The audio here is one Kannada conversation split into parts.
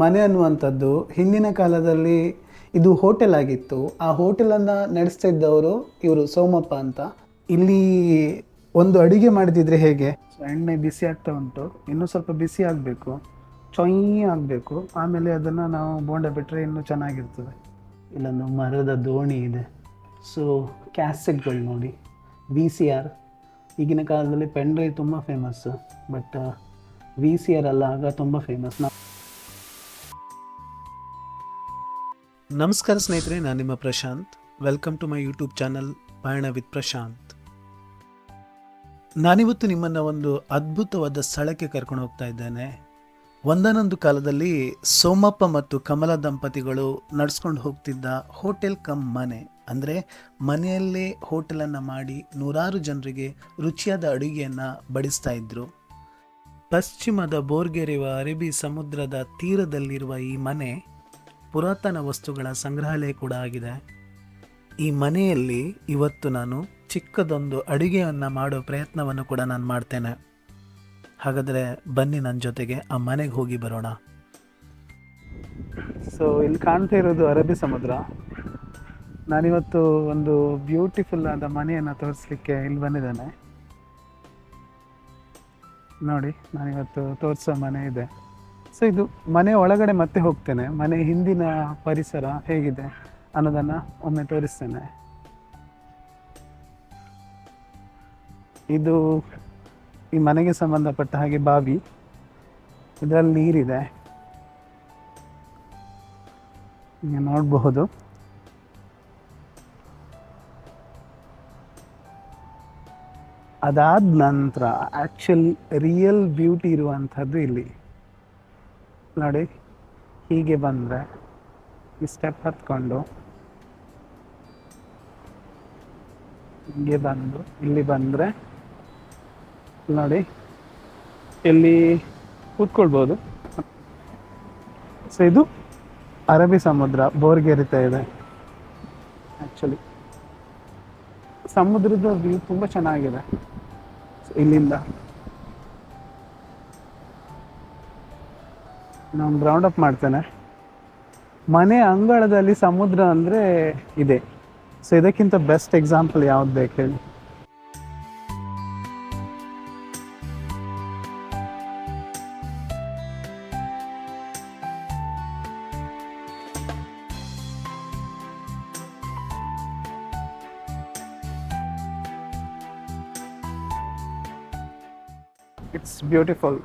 ಮನೆ ಅನ್ನುವಂಥದ್ದು ಹಿಂದಿನ ಕಾಲದಲ್ಲಿ ಇದು ಹೋಟೆಲ್ ಆಗಿತ್ತು. ಆ ಹೋಟೆಲನ್ನು ನಡೆಸ್ತಾ ಇದ್ದವರು ಇವರು ಸೋಮಪ್ಪ ಅಂತ. ಇಲ್ಲಿ ಒಂದು ಅಡಿಗೆ ಮಾಡಿದಿದ್ರೆ ಹೇಗೆ? ಎಣ್ಣೆ ಬಿಸಿ ಆಗ್ತಾ ಉಂಟು. ಇನ್ನೂ ಸ್ವಲ್ಪ ಬಿಸಿ ಆಗಬೇಕು. ಚೊಯ್ ಆಗಬೇಕು. ಆಮೇಲೆ ಅದನ್ನು ನಾವು ಬೋಂಡ ಬಿಟ್ಟರೆ ಇನ್ನೂ ಚೆನ್ನಾಗಿರ್ತದೆ. ಇಲ್ಲೊಂದು ಮರದ ದೋಣಿ ಇದೆ. ಸೊ ಕ್ಯಾಸೆಟ್ಗಳು ನೋಡಿ. ವಿ ಸಿ ಆರ್ ಈಗಿನ ಕಾಲದಲ್ಲಿ ಪೆನ್ ಡ್ರೈವ್ ತುಂಬ famous but V C R ಅಲ್ಲ ಆಗ ತುಂಬ ಫೇಮಸ್ ನಮಸ್ಕಾರ ಸ್ನೇಹಿತರೆ, ನಾನು ನಿಮ್ಮ Prashant. Welcome to my YouTube channel Payana with Prashant. ನಾನಿವತ್ತು ನಿಮ್ಮನ್ನು ಒಂದು ಅದ್ಭುತವಾದ ಸ್ಥಳಕ್ಕೆ ಕರ್ಕೊಂಡು ಹೋಗ್ತಾ ಇದ್ದೇನೆ. ಒಂದನೊಂದು ಕಾಲದಲ್ಲಿ ಸೋಮಪ್ಪ ಮತ್ತು ಕಮಲ ದಂಪತಿಗಳು ನಡ್ಸ್ಕೊಂಡು ಹೋಗ್ತಿದ್ದ ಹೋಟೆಲ್ ಕಮ್ ಮನೆ. ಅಂದರೆ ಮನೆಯಲ್ಲೇ ಹೋಟೆಲನ್ನು ಮಾಡಿ ನೂರಾರು ಜನರಿಗೆ ರುಚಿಯಾದ ಅಡುಗೆಯನ್ನು ಬಡಿಸ್ತಾ ಇದ್ರು. ಪಶ್ಚಿಮದ ಬೋರ್ಗೆರೆಯುವ ಅರೇಬಿ ಸಮುದ್ರದ ತೀರದಲ್ಲಿರುವ ಈ ಮನೆ ಪುರಾತನ ವಸ್ತುಗಳ ಸಂಗ್ರಹಾಲಯ ಕೂಡ ಆಗಿದೆ. ಈ ಮನೆಯಲ್ಲಿ ಇವತ್ತು ನಾನು ಚಿಕ್ಕದೊಂದು ಅಡುಗೆಯನ್ನು ಮಾಡೋ ಪ್ರಯತ್ನವನ್ನು ಕೂಡ ನಾನು ಮಾಡ್ತೇನೆ. ಹಾಗಾದರೆ ಬನ್ನಿ ನನ್ನ ಜೊತೆಗೆ, ಆ ಮನೆಗೆ ಹೋಗಿ ಬರೋಣ. ಸೊ ಇಲ್ಲಿ ಕಾಣ್ತಾ ಇರೋದು ಅರಬ್ಬಿ ಸಮುದ್ರ. ನಾನಿವತ್ತು ಒಂದು ಬ್ಯೂಟಿಫುಲ್ ಆದ ಮನೆಯನ್ನು ತೋರಿಸ್ಲಿಕ್ಕೆ ಇಲ್ಲಿ ಬಂದಿದ್ದೇನೆ. ನೋಡಿ, ನಾನಿವತ್ತು ತೋರಿಸೋ ಮನೆ ಇದೆ. ಸೊ ಇದು ಮನೆ ಒಳಗಡೆ ಮತ್ತೆ ಹೋಗ್ತೇನೆ. ಮನೆ ಹಿಂದಿನ ಪರಿಸರ ಹೇಗಿದೆ ಅನ್ನೋದನ್ನು ಒಮ್ಮೆ ತೋರಿಸ್ತೇನೆ. ಇದು ಈ ಮನೆಗೆ ಸಂಬಂಧಪಟ್ಟ ಹಾಗೆ ಬಾವಿ. ಇದರಲ್ಲಿ ನೀರಿದೆ. ನೋಡಬಹುದು. ಅದಾದ ನಂತರ ಆ್ಯಕ್ಚುಲ್ ರಿಯಲ್ ಬ್ಯೂಟಿ ಇರುವಂಥದ್ದು ಇಲ್ಲಿ. ನೋಡಿ, ಹೀಗೆ ಬಂದರೆ ಈ ಸ್ಟೆಪ್ ಹತ್ಕೊಂಡು ಹೀಗೆ ಬಂದು, ಇಲ್ಲಿ ಬಂದರೆ ನೋಡಿ, ಇಲ್ಲಿ ಕೂತ್ಕೊಳ್ಬೋದು. ಸೊ ಇದು ಅರಬಿ ಸಮುದ್ರ ಬೋರ್ಗೆರಿತಾ ಇದೆ ಆ್ಯಕ್ಚುಲಿ ಸಮುದ್ರದ ವ್ಯೂ ತುಂಬ ಚೆನ್ನಾಗಿದೆ. ಇಲ್ಲಿಂದ ನಾನು ರೌಂಡ್ ಅಪ್ ಮಾಡ್ತೇನೆ. ಮನೆ ಅಂಗಳದಲ್ಲಿ ಸಮುದ್ರ ಅಂದರೆ ಇದೆ. ಸೊ ಇದಕ್ಕಿಂತ ಬೆಸ್ಟ್ ಎಕ್ಸಾಂಪಲ್ ಯಾವ್ದು ಬೇಕು ಹೇಳಿ? ಇಟ್ಸ್ ಬ್ಯೂಟಿಫುಲ್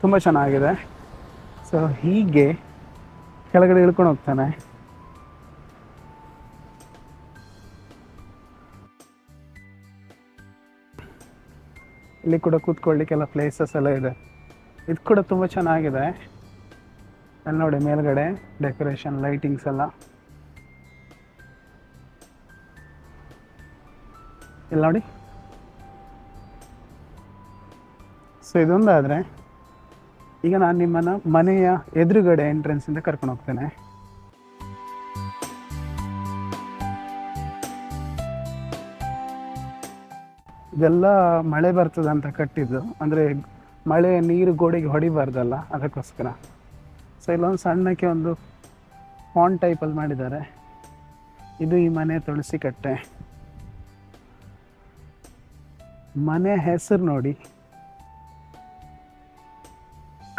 ತುಂಬ ಚೆನ್ನಾಗಿದೆ. ಸೊ ಹೀಗೆ ಕೆಳಗಡೆ ಇಳ್ಕೊಂಡು ಹೋಗ್ತಾನೆ. ಇಲ್ಲಿ ಕೂಡ ಕೂತ್ಕೊಳ್ಳಿಕ್ಕೆಲ್ಲ ಪ್ಲೇಸಸ್ ಎಲ್ಲ ಇದೆ. ಇದು ಕೂಡ ತುಂಬ ಚೆನ್ನಾಗಿದೆ. ಅಲ್ಲಿ ನೋಡಿ, ಮೇಲ್ಗಡೆ ಡೆಕೋರೇಷನ್ ಲೈಟಿಂಗ್ಸ್ ಎಲ್ಲ. ಇಲ್ಲಿ ನೋಡಿ. ಸೊ ಇದೊಂದಾದರೆ ಈಗ ನಾನು ನಿಮ್ಮನ್ನು ಮನೆಯ ಎದುರುಗಡೆ ಎಂಟ್ರೆನ್ಸಿಂದ ಕರ್ಕೊಂಡು ಹೋಗ್ತೇನೆ. ಇದೆಲ್ಲ ಮಳೆ ಬರ್ತದೆ ಅಂತ ಕಟ್ಟಿದ್ದು. ಅಂದರೆ ಮಳೆ ನೀರು ಗೋಡೆಗೆ ಹೊಡಿಬಾರ್ದಲ್ಲ, ಅದಕ್ಕೋಸ್ಕರ. ಸೊ ಇಲ್ಲೊಂದು ಸಣ್ಣಕ್ಕೆ ಒಂದು ಪಾನ್ ಟೈಪಲ್ಲಿ ಮಾಡಿದ್ದಾರೆ. ಇದು ಈ ಮನೆ ತುಳಸಿ ಕಟ್ಟೆ. ಮನೆ ಹೆಸರು ನೋಡಿ.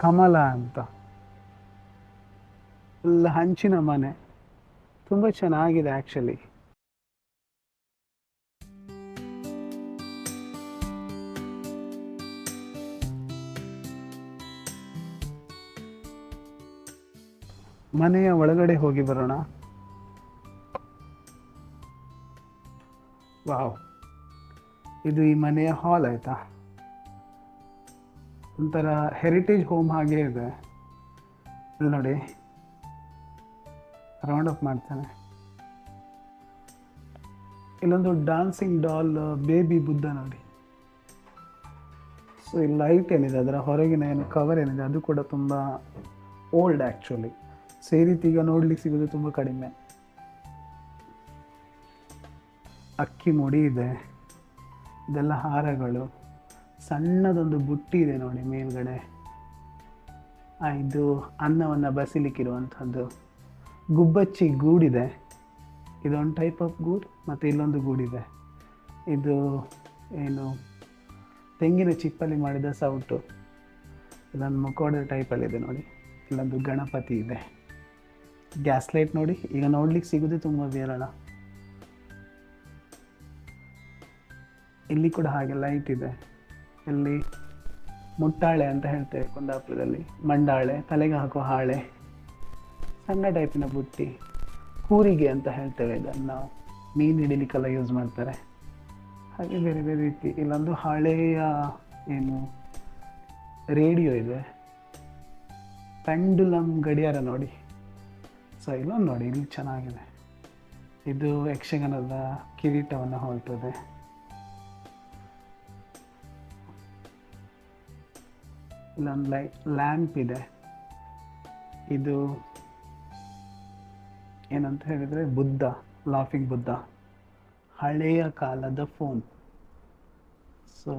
ಕಮಲ ಅಂತ. ಎಲ್ಲ ಹಂಚಿನ ಮನೆ. ತುಂಬ ಚೆನ್ನಾಗಿದೆ ಆ್ಯಕ್ಚುಲಿ ಮನೆಯ ಒಳಗಡೆ ಹೋಗಿ ಬರೋಣ. ವಾವ್. ಇದು ಈ ಮನೆಯ ಹಾಲ್ ಆಯ್ತಾ? ಒಂಥರ ಹೆರಿಟೇಜ್ ಹೋಮ್ ಹಾಗೆ ಇದೆ. ಇಲ್ಲಿ ನೋಡಿ. ರೌಂಡ್ ಅಪ್ ಮಾಡ್ತಾನೆ. ಇಲ್ಲೊಂದು ಡಾನ್ಸಿಂಗ್ ಡಾಲ್ ಬೇಬಿ ಬುದ್ಧ ನೋಡಿ. ಸೊ ಈ ಲೈಟ್ ಏನಿದೆ, ಅದರ ಹೊರಗಿನ ಏನು ಕವರ್ ಏನಿದೆ, ಅದು ಕೂಡ ತುಂಬ ಓಲ್ಡ್ ಆ್ಯಕ್ಚುಲಿ ಸೊ ಈ ರೀತಿ ಈಗ ನೋಡ್ಲಿಕ್ಕೆ ಸಿಗೋದು ತುಂಬ ಕಡಿಮೆ. ಅಕ್ಕಿ ಮುಡಿ ಇದೆ. ಇದೆಲ್ಲ ಹಾರಗಳು. ಸಣ್ಣದೊಂದು ಬುಟ್ಟಿ ಇದೆ ನೋಡಿ ಮೇಲ್ಗಡೆ. ಇದು ಅನ್ನವನ್ನು ಬಸಿಲಿಕ್ಕಿರುವಂಥದ್ದು. ಗುಬ್ಬಚ್ಚಿ ಗೂಡಿದೆ. ಇದೊಂದು ಟೈಪ್ ಆಫ್ ಗೂಡ್ ಮತ್ತು ಇಲ್ಲೊಂದು ಗೂಡಿದೆ. ಇದು ಏನು ತೆಂಗಿನ ಚಿಪ್ಪಲ್ಲಿ ಮಾಡಿದ ಸೌಟು. ಇಲ್ಲೊಂದು ಮುಖೋಡ ಟೈಪಲ್ಲಿದೆ ನೋಡಿ. ಇಲ್ಲೊಂದು ಗಣಪತಿ ಇದೆ. ಗ್ಯಾಸ್ ಲೈಟ್ ನೋಡಿ. ಈಗ ನೋಡ್ಲಿಕ್ಕೆ ಸಿಗೋದೇ ತುಂಬ ವಿರಳ. ಇಲ್ಲಿ ಕೂಡ ಹಾಗೆ ಲೈಟ್ ಇದೆ. ಇಲ್ಲಿ ಮುಟ್ಟಾಳೆ ಅಂತ ಹೇಳ್ತೇವೆ ಕುಂದಾಪುರದಲ್ಲಿ. ಮಂಡಾಳೆ, ತಲೆಗೆ ಹಾಕುವ ಹಾಳೆ, ಸಣ್ಣ ಟೈಪಿನ ಬುಟ್ಟಿ, ಕೂರಿಗೆ ಅಂತ ಹೇಳ್ತೇವೆ ಇದನ್ನು ನಾವು. ಮೀನು ಹಿಡಿಲಿಕ್ಕೆಲ್ಲ ಯೂಸ್ ಮಾಡ್ತಾರೆ. ಹಾಗೆ ಬೇರೆ ಬೇರೆ ರೀತಿ, ಇಲ್ಲೊಂದು ಹಳೆಯ ಏನು ರೇಡಿಯೋ ಇದೆ. ಪೆಂಡುಲಮ್ ಗಡಿಯಾರ ನೋಡಿ. ಸೊ ಇಲ್ಲೊಂದು ನೋಡಿ, ಇಲ್ಲಿ ಚೆನ್ನಾಗಿದೆ. ಇದು ಯಕ್ಷಗಾನದ ಕಿರೀಟವನ್ನು ಹೋಲ್ತದೆ. ಇಲ್ಲೊಂದು ಲೈ ಲ್ಯಾಂಪ್ ಇದೆ. ಇದು ಏನಂತ ಹೇಳಿದರೆ ಬುದ್ಧ ಲಾಫಿಂಗ್ ಬುದ್ಧ. ಹಳೆಯ ಕಾಲದ ಫೋನ್ ಸೊ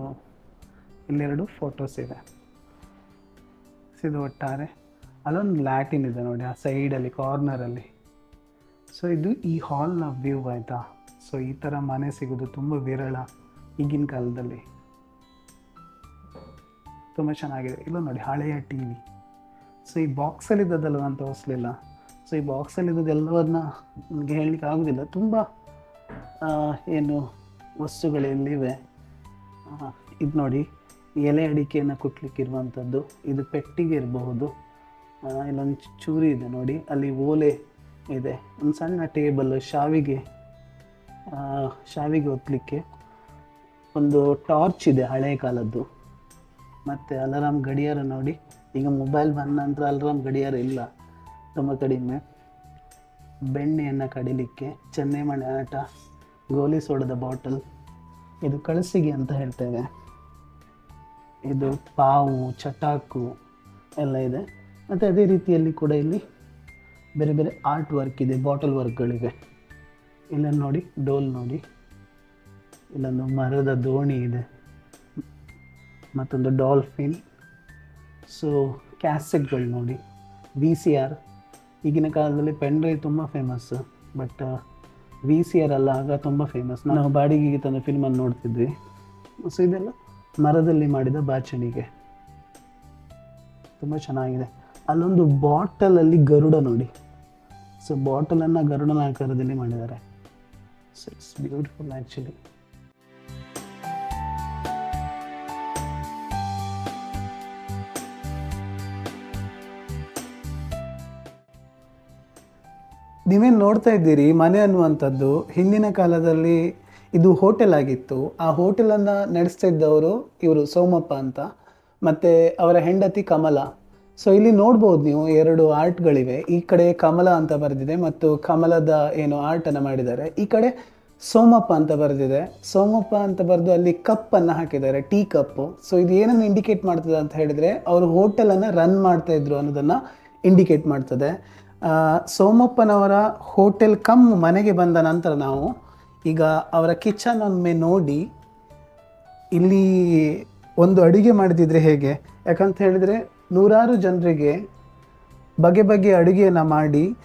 ಇಲ್ಲೆರಡು ಫೋಟೋಸ್ ಇದೆ. ಇದು ಒಟ್ಟಾರೆ ಅಲ್ಲೊಂದು ಲ್ಯಾಟಿನ್ ಇದೆ ನೋಡಿ, ಆ ಸೈಡಲ್ಲಿ ಕಾರ್ನರಲ್ಲಿ ಸೊ ಇದು ಈ ಹಾಲ್ನ ವ್ಯೂ ಆಯಿತಾ? ಸೊ ಈ ಥರ ಮನೆ ಸಿಗೋದು ತುಂಬ ವಿರಳ ಈಗಿನ ಕಾಲದಲ್ಲಿ. ತುಂಬ ಚೆನ್ನಾಗಿದೆ ಇಲ್ಲ ನೋಡಿ, ಹಳೆಯ ಟಿ ವಿ ಸೊ ಈ ಬಾಕ್ಸಲ್ಲಿ ಇದ್ದದ್ದಲ್ಲ ನಾನು ತೋರಿಸ್ಲಿಲ್ಲ ಸೊ ಈ ಬಾಕ್ಸಲ್ಲಿ ಇದ್ದದ್ದೆಲ್ಲವನ್ನ ನನಗೆ ಹೇಳಲಿಕ್ಕೆ ಆಗೋದಿಲ್ಲ. ತುಂಬ ಏನು ವಸ್ತುಗಳೆಲ್ಲಿವೆ ಇದು ನೋಡಿ, ಎಲೆ ಅಡಿಕೆಯನ್ನು ಕುಟ್ಲಿಕ್ಕಿರುವಂಥದ್ದು ಇದು ಪೆಟ್ಟಿಗೆ ಇರಬಹುದು. ಇಲ್ಲೊಂದು ಚೂರಿ ಇದೆ ನೋಡಿ. ಅಲ್ಲಿ ಓಲೆ ಇದೆ. ಒಂದು ಸಣ್ಣ ಟೇಬಲ್ ಶಾವಿಗೆ ಶಾವಿಗೆ ಒತ್ತಲಿಕ್ಕೆ ಒಂದು ಟಾರ್ಚ್ ಇದೆ ಹಳೆಯ ಕಾಲದ್ದು. ಮತ್ತು ಅಲಾರಾಮ್ ಗಡಿಯಾರ ನೋಡಿ. ಈಗ ಮೊಬೈಲ್ ಬಂದ ನಂತರ ಅಲಾರಾಮ್ ಗಡಿಯಾರ ಇಲ್ಲ. ತುಂಬ ಕಡಿಮೆ. ಬೆಣ್ಣೆಯನ್ನು ಕಡಿಲಿಕ್ಕೆ ಚೆನ್ನೆಮಣೆ ಆಟ, ಗೋಲಿ ಸೋಡದ ಬಾಟಲ್ ಇದು ಕಳಸಿಗೆ ಅಂತ ಹೇಳ್ತೇವೆ. ಇದು ಪಾವು, ಚಟಾಕು ಎಲ್ಲ ಇದೆ. ಮತ್ತು ಅದೇ ರೀತಿಯಲ್ಲಿ ಕೂಡ ಇಲ್ಲಿ ಬೇರೆ ಬೇರೆ ಆರ್ಟ್ ವರ್ಕ್ ಇದೆ ಬಾಟಲ್ ವರ್ಕ್ಗಳಿವೆ ಇಲ್ಲ ನೋಡಿ, ಡೋಲ್ ನೋಡಿ. ಇಲ್ಲೊಂದು ಮರದ ದೋಣಿ ಇದೆ. ಮತ್ತೊಂದು ಡಾಲ್ಫಿನ್ ಸೊ ಕ್ಯಾಸೆಟ್ಗಳು ನೋಡಿ ವಿ ಸಿ ಆರ್ ಈಗಿನ ಕಾಲದಲ್ಲಿ ಪೆನ್ ಡ್ರೈವ್ ತುಂಬ famous but V C R ಅಲ್ಲ, ಆಗ ತುಂಬ ಫೇಮಸ್ ನಾವು ಬಾಡಿಗೆಗೆ ತಂದ ಫಿಲ್ಮನ್ನು ನೋಡ್ತಿದ್ವಿ. ಸೊ ಇದೆಲ್ಲ ಮರದಲ್ಲಿ ಮಾಡಿದ ಬಾಚಣಿಗೆ. ತುಂಬ ಚೆನ್ನಾಗಿದೆ. ಅಲ್ಲೊಂದು ಬಾಟಲಲ್ಲಿ ಗರುಡ ನೋಡಿ. ಸೊ ಬಾಟಲನ್ನು ಗರುಡನ ಆಕಾರದಲ್ಲಿ ಮಾಡಿದ್ದಾರೆ. ಸೊ ಇಟ್ಸ್ ಬ್ಯೂಟಿಫುಲ್ ಆ್ಯಕ್ಚುಲಿ ನೀವೇನು ನೋಡ್ತಾ ಇದ್ದೀರಿ? ಮನೆ ಅನ್ನುವಂಥದ್ದು ಹಿಂದಿನ ಕಾಲದಲ್ಲಿ ಇದು ಹೋಟೆಲ್ ಆಗಿತ್ತು. ಆ ಹೋಟೆಲನ್ನು ನಡೆಸ್ತಾ ಇದ್ದವರು ಇವರು ಸೋಮಪ್ಪ ಅಂತ, ಮತ್ತು ಅವರ ಹೆಂಡತಿ ಕಮಲ. ಸೊ ಇಲ್ಲಿ ನೋಡ್ಬೋದು ನೀವು ಎರಡು ಆರ್ಟ್ಗಳಿವೆ ಈ ಕಡೆ ಕಮಲ ಅಂತ ಬರೆದಿದೆ ಮತ್ತು ಕಮಲದ ಏನು ಆರ್ಟನ್ನು ಮಾಡಿದ್ದಾರೆ. ಈ ಕಡೆ ಸೋಮಪ್ಪ ಅಂತ ಬರೆದಿದೆ. ಸೋಮಪ್ಪ ಅಂತ ಬರೆದು ಅಲ್ಲಿ ಕಪ್ಪನ್ನು ಹಾಕಿದ್ದಾರೆ ಟೀ ಕಪ್ಪು ಸೊ ಇದು ಏನನ್ನು ಇಂಡಿಕೇಟ್ ಮಾಡ್ತದೆ ಅಂತ ಹೇಳಿದರೆ, ಅವರು ಹೋಟೆಲನ್ನು ರನ್ ಮಾಡ್ತಾ ಇದ್ರು ಅನ್ನೋದನ್ನು ಇಂಡಿಕೇಟ್ ಮಾಡ್ತದೆ. ಸೋಮಪ್ಪನವರ ಹೋಟೆಲ್ ಕಮ್ ಮನೆಗೆ ಬಂದ ನಂತರ ನಾವು ಈಗ ಅವರ ಕಿಚನ್ ಒಮ್ಮೆ ನೋಡಿ ಇಲ್ಲಿ ಒಂದು ಅಡುಗೆ ಮಾಡಿದಿದ್ರೆ ಹೇಗೆ? ಯಾಕಂತ ಹೇಳಿದರೆ ನೂರಾರು ಜನರಿಗೆ ಬಗೆ ಬಗೆ ಅಡುಗೆಯನ್ನು ಮಾಡಿ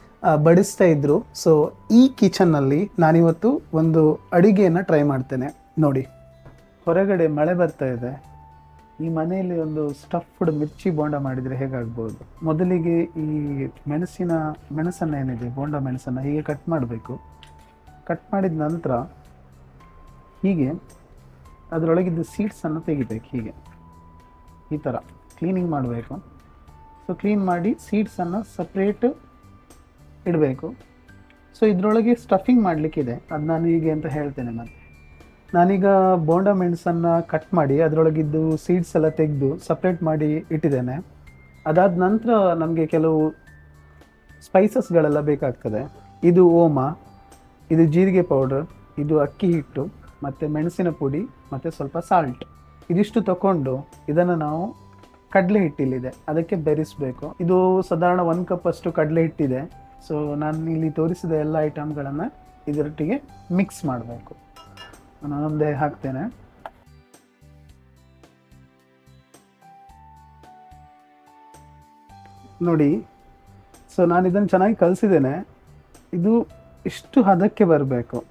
ಬಡಿಸ್ತಾ ಇದ್ದರು ಸೊ ಈ ಕಿಚನ್ನಲ್ಲಿ ನಾನಿವತ್ತು ಒಂದು ಅಡುಗೆಯನ್ನು ಟ್ರೈ ಮಾಡ್ತೇನೆ. ನೋಡಿ. ಹೊರಗಡೆ ಮಳೆ ಬರ್ತಾ ಇದೆ. ಈ ಮನೆಯಲ್ಲಿ ಒಂದು ಸ್ಟಫ್ಡ್ ಮಿರ್ಚಿ ಬೋಂಡ ಮಾಡಿದರೆ ಹೇಗಾಗ್ಬೋದು? ಮೊದಲಿಗೆ ಈ ಮೆಣಸಿನ, ಮೆಣಸನ್ನು ಏನಿದೆ, ಬೋಂಡ ಮೆಣಸನ್ನು ಹೀಗೆ ಕಟ್ ಮಾಡಬೇಕು. ಕಟ್ ಮಾಡಿದ ನಂತರ ಹೀಗೆ ಅದರೊಳಗಿದ್ದ ಸೀಡ್ಸನ್ನು ತೆಗಿಬೇಕು ಹೀಗೆ. ಈ ಥರ ಕ್ಲೀನಿಂಗ್ ಮಾಡಬೇಕು. ಸೊ ಕ್ಲೀನ್ ಮಾಡಿ ಸೀಡ್ಸನ್ನು ಸಪ್ರೇಟ್ ಇಡಬೇಕು. ಸೊ ಇದರೊಳಗೆ ಸ್ಟಫಿಂಗ್ ಮಾಡಲಿಕ್ಕಿದೆ. ಅದು ನಾನು ಹೀಗೆ ಅಂತ ಹೇಳ್ತೇನೆ ಮತ್ತೆ. ನಾನೀಗ ಬೋಂಡ ಮೆಣಸನ್ನು ಕಟ್ ಮಾಡಿ ಅದರೊಳಗಿದ್ದು ಸೀಡ್ಸ್ ಎಲ್ಲ ತೆಗೆದು ಸಪ್ರೇಟ್ ಮಾಡಿ ಇಟ್ಟಿದ್ದೇನೆ. ಅದಾದ ನಂತರ ನಮಗೆ ಕೆಲವು ಸ್ಪೈಸಸ್ಗಳೆಲ್ಲ ಬೇಕಾಗ್ತದೆ. ಇದು ಓಮ, ಇದು ಜೀರಿಗೆ ಪೌಡರ್ ಇದು ಅಕ್ಕಿ ಹಿಟ್ಟು, ಮತ್ತು ಮೆಣಸಿನ ಪುಡಿ, ಮತ್ತು ಸ್ವಲ್ಪ ಸಾಲ್ಟ್ ಇದಿಷ್ಟು ತಗೊಂಡು ಇದನ್ನು ನಾವು ಕಡಲೆ ಹಿಟ್ಟಿಲ್ಲಿದೆ ಅದಕ್ಕೆ ಬೆರೆಸಬೇಕು. ಇದು ಸಾಧಾರಣ ಒಂದು ಕಪ್ ಅಷ್ಟು ಕಡಲೆ ಹಿಟ್ಟಿದೆ. ಸೊ ನಾನು ಇಲ್ಲಿ ತೋರಿಸಿದ ಎಲ್ಲ ಐಟಮ್ಗಳನ್ನು ಇದರೊಟ್ಟಿಗೆ ಮಿಕ್ಸ್ ಮಾಡಬೇಕು. ನಾನೊಂದೇ ಹಾಕ್ತೇನೆ. ನೋಡಿ ಸೊ ನಾನು ಇದನ್ನು ಚೆನ್ನಾಗಿ ಕಲಿಸಿದ್ದೇನೆ. ಇದು ಇಷ್ಟು ಹದಕ್ಕೆ ಬರಬೇಕು.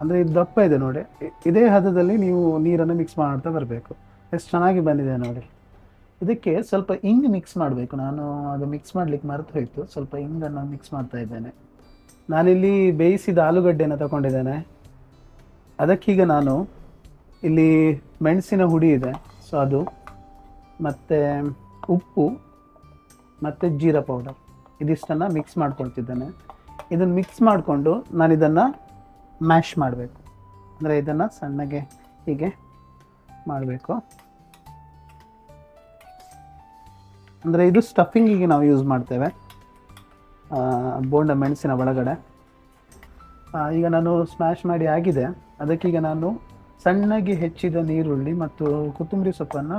ಅಂದರೆ ಇದು ದಪ್ಪ ಇದೆ ನೋಡಿ. ಇದೇ ಹದದಲ್ಲಿ ನೀವು ನೀರನ್ನು ಮಿಕ್ಸ್ ಮಾಡ್ತಾ ಬರಬೇಕು. ಎಷ್ಟು ಚೆನ್ನಾಗಿ ಬಂದಿದೆ ನೋಡಿ. ಇದಕ್ಕೆ ಸ್ವಲ್ಪ ಇಂಗ್ ಮಿಕ್ಸ್ ಮಾಡಬೇಕು. ನಾನು ಅದು ಮಿಕ್ಸ್ ಮಾಡ್ಲಿಕ್ಕೆ ಮರೆತು ಹೋಯಿತು. ಸ್ವಲ್ಪ ಇಂಗನ್ನು ಮಿಕ್ಸ್ ಮಾಡ್ತಾ ಇದ್ದೇನೆ. ನಾನಿಲ್ಲಿ ಬೇಯಿಸಿದ ಆಲೂಗಡ್ಡೆಯನ್ನು ತಗೊಂಡಿದ್ದೇನೆ. ಅದಕ್ಕೀಗ ನಾನು ಇಲ್ಲಿ ಮೆಣಸಿನ ಹುಡಿ ಇದೆ. ಸೊ ಅದು ಮತ್ತು ಉಪ್ಪು ಮತ್ತು ಜೀರಾ ಪೌಡರ್. ಇದಿಷ್ಟನ್ನು ಮಿಕ್ಸ್ ಮಾಡ್ಕೊಳ್ತಿದ್ದೇನೆ. ಇದನ್ನು ಮಿಕ್ಸ್ ಮಾಡಿಕೊಂಡು ನಾನು ಇದನ್ನು ಮ್ಯಾಶ್ ಮಾಡಬೇಕು. ಅಂದರೆ ಇದನ್ನು ಸಣ್ಣಗೆ ಹೀಗೆ ಮಾಡಬೇಕು. ಅಂದರೆ ಇದು ಸ್ಟಫಿಂಗಿಗೆ ನಾವು ಯೂಸ್ ಮಾಡ್ತೇವೆ. ಬೋಂಡ ಮೆಣಸಿನ ಒಳಗಡೆ. ಈಗ ನಾನು ಸ್ಮ್ಯಾಶ್ ಮಾಡಿ ಆಗಿದೆ. ಅದಕ್ಕೀಗ ನಾನು ಸಣ್ಣಗೆ ಹೆಚ್ಚಿದ ನೀರುಳ್ಳಿ ಮತ್ತು ಕೊತ್ತಂಬರಿ ಸೊಪ್ಪನ್ನು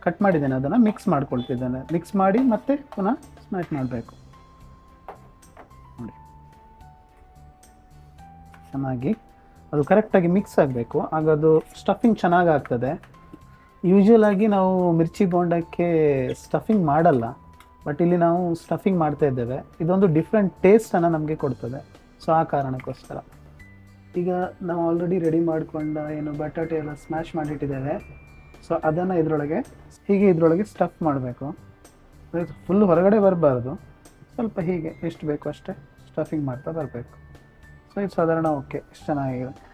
ಕಟ್ ಮಾಡಿದ್ದೇನೆ. ಅದನ್ನು ಮಿಕ್ಸ್ ಮಾಡ್ಕೊಳ್ತಿದ್ದೇನೆ. ಮಿಕ್ಸ್ ಮಾಡಿ ಮತ್ತೆ ಪುನಃ ಸ್ಮ್ಯಾಶ್ ಮಾಡಬೇಕು. ನೋಡಿ. ಚೆನ್ನಾಗಿ ಅದು ಕರೆಕ್ಟಾಗಿ ಮಿಕ್ಸ್ ಆಗಬೇಕು. ಆಗ ಅದು ಸ್ಟಫಿಂಗ್ ಚೆನ್ನಾಗಿ ಆಗ್ತದೆ. ಯೂಶ್ವಲ್ ಆಗಿ ನಾವು ಮಿರ್ಚಿ ಬೋಂಡಕ್ಕೆ ಸ್ಟಫಿಂಗ್ ಮಾಡಲ್ಲ. ಬಟ್ ಇಲ್ಲಿ ನಾವು ಸ್ಟಫಿಂಗ್ ಮಾಡ್ತಾ ಇದ್ದೇವೆ. ಇದೊಂದು ಡಿಫ್ರೆಂಟ್ ಟೇಸ್ಟನ್ನು ನಮಗೆ ಕೊಡ್ತದೆ. ಸೊ ಆ ಕಾರಣಕ್ಕೋಸ್ಕರ. ಈಗ ನಾವು ಆಲ್ರೆಡಿ ರೆಡಿ ಮಾಡಿಕೊಂಡ ಏನು ಬಟಾಟೆ ಎಲ್ಲ ಸ್ಮ್ಯಾಶ್ ಮಾಡಿಟ್ಟಿದ್ದೇವೆ. ಸೊ ಅದನ್ನು ಇದರೊಳಗೆ, ಹೀಗೆ ಇದರೊಳಗೆ ಸ್ಟಫ್ ಮಾಡಬೇಕು. ಫುಲ್ ಹೊರಗಡೆ ಬರಬಾರ್ದು. ಸ್ವಲ್ಪ ಹೀಗೆ ಎಷ್ಟು ಬೇಕು ಅಷ್ಟೇ ಸ್ಟಫಿಂಗ್ ಮಾಡ್ತಾ ಬರಬೇಕು. ಸೊ ಇದು ಸಾಧಾರಣ ಓಕೆ ಇಷ್ಟು ಚೆನ್ನಾಗಿದೆ.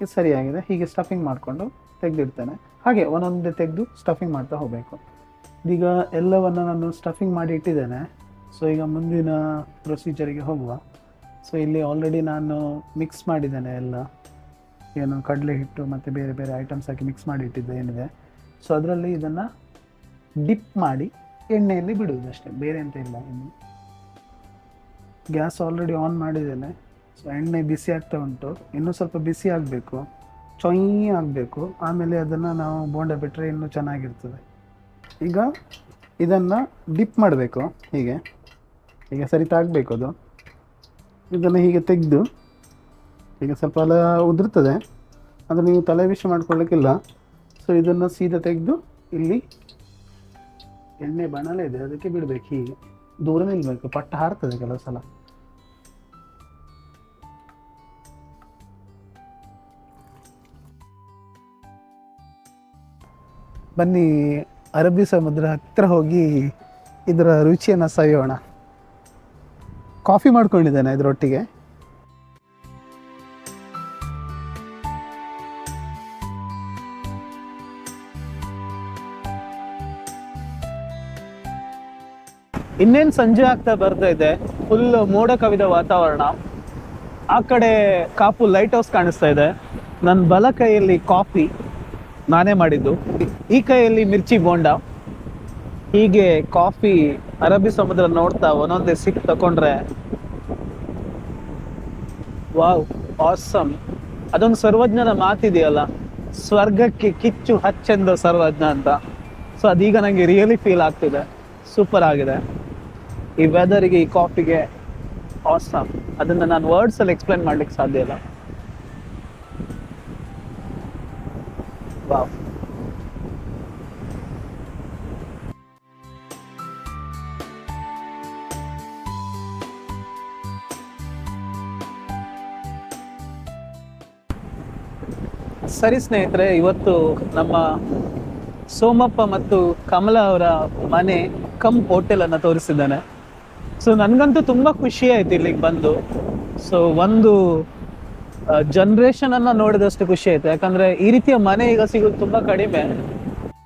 ಇದು ಸರಿಯಾಗಿದೆ. ಹೀಗೆ ಸ್ಟಫಿಂಗ್ ಮಾಡಿಕೊಂಡು ತೆಗೆದಿಡ್ತೇನೆ. ಹಾಗೆ ಒಂದೊಂದೇ ತೆಗೆದು ಸ್ಟಫಿಂಗ್ ಮಾಡ್ತಾ ಹೋಗಬೇಕು. ಈಗ ಎಲ್ಲವನ್ನು ನಾನು ಸ್ಟಫಿಂಗ್ ಮಾಡಿ ಇಟ್ಟಿದ್ದೇನೆ. ಸೊ ಈಗ ಮುಂದಿನ ಪ್ರೊಸೀಜರಿಗೆ ಹೋಗುವ. ಸೊ ಇಲ್ಲಿ ಆಲ್ರೆಡಿ ನಾನು ಮಿಕ್ಸ್ ಮಾಡಿದ್ದೇನೆ ಎಲ್ಲ. ಏನು ಕಡಲೆ ಹಿಟ್ಟು ಮತ್ತು ಬೇರೆ ಬೇರೆ ಐಟಮ್ಸ್ ಹಾಕಿ ಮಿಕ್ಸ್ ಮಾಡಿ ಇಟ್ಟಿದ್ದೆ, ಏನಿದೆ. ಸೊ ಅದರಲ್ಲಿ ಇದನ್ನು ಡಿಪ್ ಮಾಡಿ ಎಣ್ಣೆಯಲ್ಲಿ ಬಿಡುವುದು ಅಷ್ಟೇ, ಬೇರೆ ಅಂತ ಇಲ್ಲ ಇನ್ನು. ಗ್ಯಾಸ್ ಆಲ್ರೆಡಿ ಆನ್ ಮಾಡಿದ್ದೇನೆ. ಸೊ ಎಣ್ಣೆ ಬಿಸಿ ಆಗ್ತಾ ಉಂಟು. ಇನ್ನೂ ಸ್ವಲ್ಪ ಬಿಸಿ ಆಗಬೇಕು. ಚೊಯ್ ಆಗಬೇಕು. ಆಮೇಲೆ ಅದನ್ನು ನಾವು ಬೋಂಡ ಬಿಟ್ಟರೆ ಇನ್ನೂ ಚೆನ್ನಾಗಿರ್ತದೆ. ಈಗ ಇದನ್ನು ಡಿಪ್ ಮಾಡಬೇಕು, ಹೀಗೆ. ಈಗ ಸರಿ ತಾಗಬೇಕು ಅದು. ಇದನ್ನು ಹೀಗೆ ತೆಗೆದು ಈಗ ಸ್ವಲ್ಪ ಎಲ್ಲ ಉದುರ್ತದೆ. ಅದು ನೀವು ತಲೆ ವಿಷ ಮಾಡ್ಕೊಳ್ಳೋಕ್ಕಿಲ್ಲ. ಸೊ ಇದನ್ನು ಸೀದಾ ತೆಗೆದು ಇಲ್ಲಿ ಎಣ್ಣೆ ಬಣಲೆ ಇದೆ, ಅದಕ್ಕೆ ಬಿಡಬೇಕು ಹೀಗೆ. ದೂರ ನಿಲ್ಬೇಕು, ಪಟ್ಟ ಹಾರ್ತದೆ ಕೆಲವು ಸಲ. ಬನ್ನಿ, ಅರಬ್ಬಿ ಸಮುದ್ರ ಹತ್ತಿರ ಹೋಗಿ ಇದರ ರುಚಿಯನ್ನು ಸವಿಯೋಣ. ಕಾಫಿ ಮಾಡ್ಕೊಂಡಿದ್ದೇನೆ ಇದರೊಟ್ಟಿಗೆ. ಇನ್ನೇನು ಸಂಜೆ ಆಗ್ತಾ ಬರ್ತಾ ಇದೆ ಫುಲ್ ಮೋಡ ಕವಿದ ವಾತಾವರಣ. ಆ ಕಡೆ ಕಾಪು ಲೈಟ್ ಹೌಸ್ ಕಾಣಿಸ್ತಾ ಇದೆ. ನನ್ನ ಬಲ ಕೈಯಲ್ಲಿ ಕಾಫಿ, ನಾನೇ ಮಾಡಿದ್ದು. ಈ ಕೈಯಲ್ಲಿ ಮಿರ್ಚಿ ಬೋಂಡ. ಹೀಗೆ ಕಾಫಿ ಅರಬ್ಬಿ ಸಮುದ್ರ ನೋಡ್ತಾ ಒಂದೊಂದೇ ಸಿಕ್ ತಕೊಂಡ್ರೆ ವಾವ್ ಆಸಮ್ ಅದೊಂದು ಸರ್ವಜ್ಞನ ಮಾತಿದೆಯಲ್ಲ, ಸ್ವರ್ಗಕ್ಕೆ ಕಿಚ್ಚು ಹಚ್ಚೆಂದ ಸರ್ವಜ್ಞ ಅಂತ. ಸೊ ಅದೀಗ ನನಗೆ ರಿಯಲಿ ಫೀಲ್ ಆಗ್ತಿದೆ. ಸೂಪರ್ ಆಗಿದೆ. ಈ ವೆದರಿಗೆ ಈ ಕಾಫಿಗೆ ಆಸಮ್ ಅದನ್ನ ನಾನು ವರ್ಡ್ಸ್ ಅಲ್ಲಿ ಎಕ್ಸ್ಪ್ಲೈನ್ ಮಾಡ್ಲಿಕ್ಕೆ ಸಾಧ್ಯ ಇಲ್ಲ. ವಾವ್. ಸರಿ ಸ್ನೇಹಿತರೆ, ಇವತ್ತು ನಮ್ಮ ಸೋಮಪ್ಪ ಮತ್ತು ಕಮಲ ಅವರ ಮನೆ ಕಮ್ ಹೋಟೆಲ್ ಅನ್ನ ತೋರಿಸಿದ್ದಾನೆ. ಸೊ ನನಗಂತೂ ತುಂಬಾ ಖುಷಿ ಆಯ್ತು ಇಲ್ಲಿಗೆ ಬಂದು. ಸೊ ಒಂದು ಜನರೇಷನ್ ಅನ್ನ ನೋಡಿದಷ್ಟು ಖುಷಿ ಆಯ್ತು. ಯಾಕಂದ್ರೆ ಈ ರೀತಿಯ ಮನೆ ಈಗ ಸಿಗೋದು ತುಂಬಾ ಕಡಿಮೆ.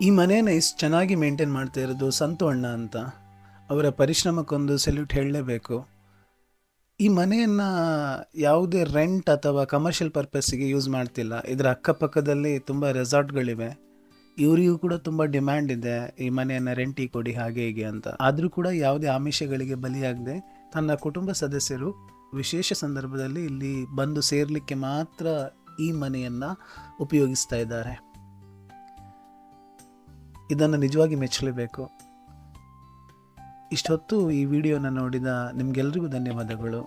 ಈ ಮನೆಯನ್ನ ಇಷ್ಟು ಚೆನ್ನಾಗಿ ಮೇಂಟೈನ್ ಮಾಡ್ತಾ ಇರೋದು ಸಂತು ಅಣ್ಣ ಅಂತ. ಅವರ ಪರಿಶ್ರಮಕ್ಕೊಂದು ಸೆಲ್ಯೂಟ್ ಹೇಳಲೇಬೇಕು. ಈ ಮನೆಯನ್ನು ಯಾವುದೇ ರೆಂಟ್ ಅಥವಾ ಕಮರ್ಷಿಯಲ್ ಪರ್ಪಸ್ಸಿಗೆ ಯೂಸ್ ಮಾಡ್ತಿಲ್ಲ. ಇದರ ಅಕ್ಕಪಕ್ಕದಲ್ಲಿ ತುಂಬ ರೆಸಾರ್ಟ್ಗಳಿವೆ ಇವರಿಗೂ ಕೂಡ ತುಂಬ ಡಿಮ್ಯಾಂಡ್ ಇದೆ ಈ ಮನೆಯನ್ನು ರೆಂಟಿಗೆ ಕೊಡಿ, ಹಾಗೆ, ಹೀಗೆ ಅಂತ. ಆದರೂ ಕೂಡ ಯಾವುದೇ ಆಮಿಷಗಳಿಗೆ ಬಲಿಯಾಗದೆ ತನ್ನ ಕುಟುಂಬ ಸದಸ್ಯರು ವಿಶೇಷ ಸಂದರ್ಭದಲ್ಲಿ ಇಲ್ಲಿ ಬಂದು ಸೇರಲಿಕ್ಕೆ ಮಾತ್ರ ಈ ಮನೆಯನ್ನು ಉಪಯೋಗಿಸ್ತಾ ಇದ್ದಾರೆ. ಇದನ್ನು ನಿಜವಾಗಿ ಮೆಚ್ಚಲೇಬೇಕು. ಇಷ್ಟೊತ್ತು ಈ ವಿಡಿಯೋನ ನೋಡಿದ ನಿಮಗೆಲ್ರಿಗೂ ಧನ್ಯವಾದಗಳು.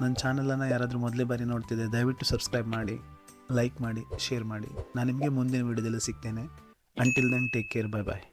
ನನ್ನ ಚಾನಲನ್ನು ಯಾರಾದರೂ ಮೊದಲೇ ಬಾರಿ ನೋಡ್ತಿದ್ದೆ ದಯವಿಟ್ಟು ಸಬ್ಸ್ಕ್ರೈಬ್ ಮಾಡಿ, ಲೈಕ್ ಮಾಡಿ, ಶೇರ್ ಮಾಡಿ. ನಾನು ನಿಮಗೆ ಮುಂದಿನ ವಿಡಿಯೋದಲ್ಲಿ ಸಿಗ್ತೇನೆ. Until then take care bye bye